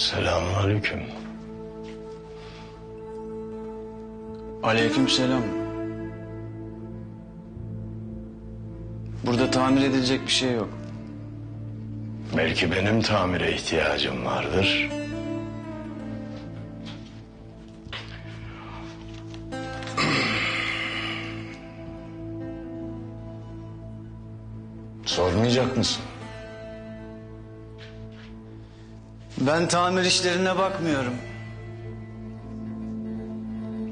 Selamünaleyküm. Aleykümselam. Burada tamir edilecek bir şey yok. Belki benim tamire ihtiyacım vardır. Sormayacak mısın? Ben tamir işlerine bakmıyorum.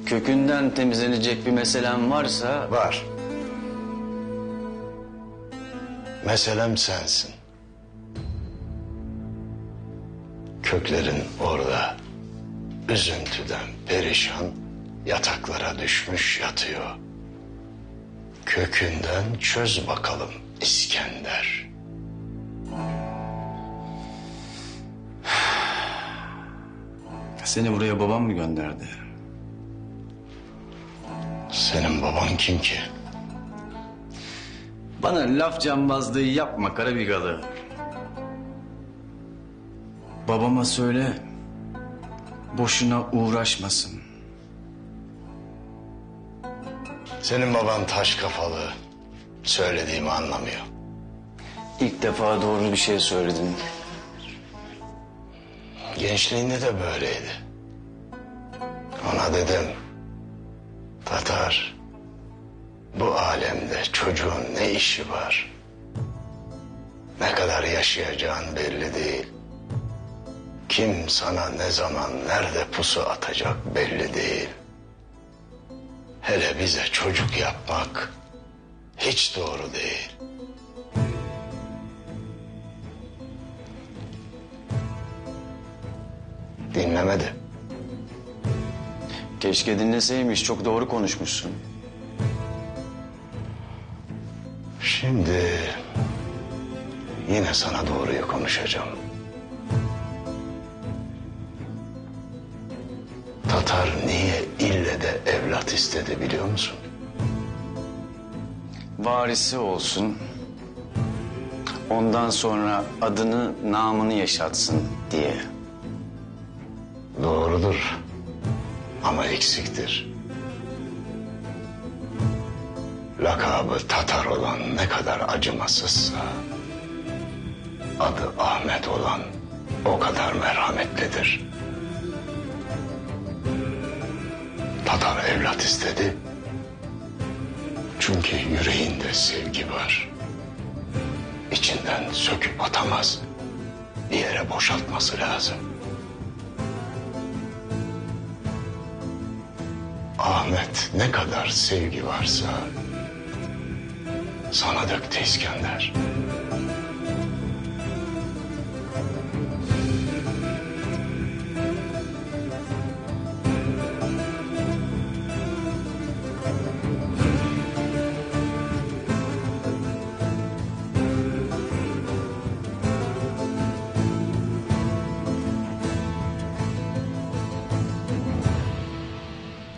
Kökünden temizlenecek bir meselem varsa... Var. Meselem sensin. Köklerin orada üzüntüden perişan yataklara düşmüş yatıyor. Kökünden çöz bakalım İskender. Seni buraya babam mı gönderdi? Senin baban kim ki? Bana laf cambazlığı yapma Karabigalı. Babama söyle. Boşuna uğraşmasın. Senin baban taş kafalı. Söylediğimi anlamıyor. İlk defa doğru bir şey söyledin. Gençliğinde de böyleydi. Ona dedim. Tatar. Bu alemde çocuğun ne işi var? Ne kadar yaşayacağın belli değil. Kim sana ne zaman nerede pusu atacak belli değil. Hele bize çocuk yapmak hiç doğru değil. Dinlemedi. Keşke dinleseymiş. Çok doğru konuşmuşsun. Şimdi yine sana doğruyu konuşacağım. Tatar niye ille de evlat istedi biliyor musun? Varisi olsun. Ondan sonra adını, namını yaşatsın diye. Doğrudur ama eksiktir. Lakabı Tatar olan ne kadar acımasızsa... ...adı Ahmet olan o kadar merhametlidir. Tatar evlat istedi. Çünkü yüreğinde sevgi var. İçinden söküp atamaz. Bir yere boşaltması lazım. Ahmet ne kadar sevgi varsa sana döktü İskender.